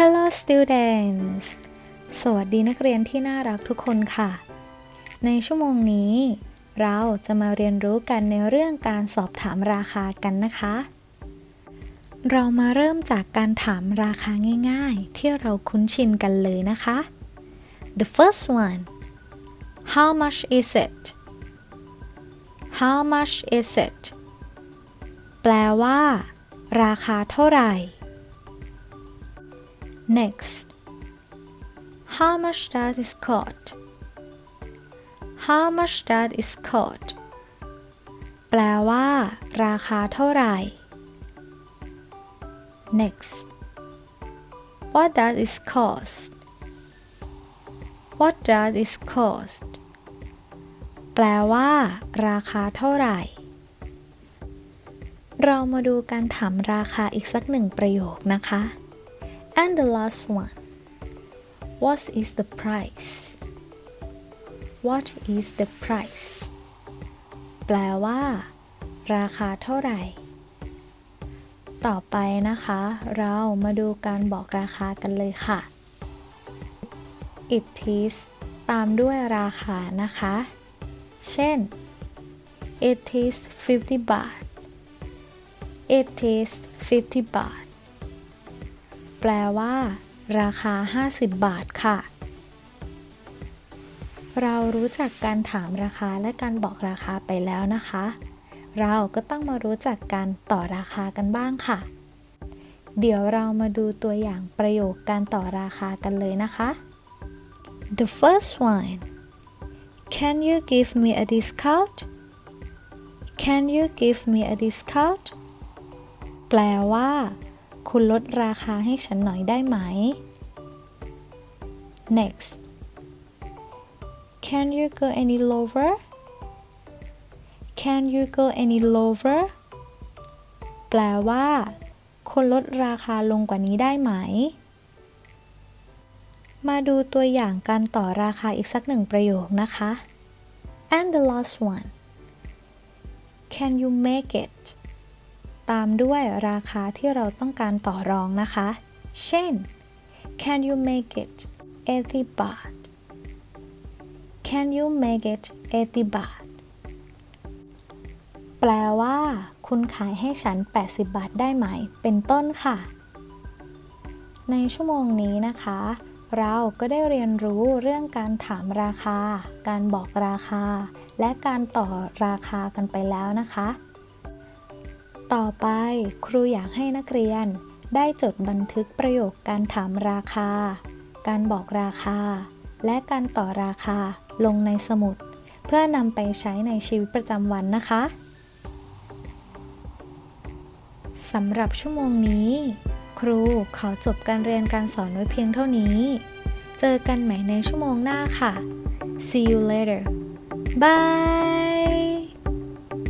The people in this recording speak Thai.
Hello students สวัสดีนักเรียนที่น่ารักทุกคนค่ะ ในชั่วโมงนี้ เราจะมาเรียนรู้กันในเรื่องการสอบถามราคากันนะคะ เรามาเริ่มจากการถามราคาง่ายๆ ที่เราคุ้นชินกันเลยนะคะ The first one How much is it How much is it แปลว่า ราคาเท่าไหร่ Next How much does it cost How much does it cost แปลว่า ราคาเท่าไหร่ Next What does it cost What does it cost แปลว่า ราคาเท่าไหร่ เรามาดูการถามราคาอีกสักหนึ่งประโยคนะคะ and the last one What is the price What is the price แปลว่า ราคาเท่าไหร่ ต่อไปนะคะ เรามาดูการบอกราคากันเลยค่ะ it is ตามด้วยราคานะคะ เช่น it is 50บาท it is 50บาท แปลว่า ราคา 50 บาทค่ะ เรารู้จักการถามราคาและการบอกราคาไปแล้วนะคะ เราก็ต้องมารู้จักการต่อราคากันบ้างค่ะ เดี๋ยวเรามาดูตัวอย่างประโยคการต่อราคากันเลยนะคะ The first one Can you give me a discount Can you give me a discount แปลว่า คุณลดราคาให้ฉันหน่อยได้ไหม Next Can you go any lower Can you go any lower แปลว่า คุณลดราคาลงกว่านี้ได้ไหม มาดูตัวอย่างการต่อราคาอีกสักหนึ่งประโยคนะคะ and the last one Can you make it ตามด้วยราคาที่เราต้องการต่อรองนะคะ เช่น Can you make it 80 บาท Can you make it 80 บาท แปลว่า คุณขายให้ฉัน 80 บาทได้ไหม เป็นต้นค่ะ ในชั่วโมงนี้นะคะ เราก็ได้เรียนรู้เรื่องการถามราคา การบอกราคา และการต่อราคากันไปแล้วนะคะ ต่อไปครูอยากให้นักเรียน ได้จดบันทึกประโยคการถามราคา การบอกราคา และการต่อราคาลงในสมุด เพื่อนำไปใช้ในชีวิตประจำวันนะคะสำหรับชั่วโมงนี้ ครูขอจบการเรียนการสอนไว้เพียงเท่านี้ เจอกันใหม่ในชั่วโมงหน้าค่ะ see you later bye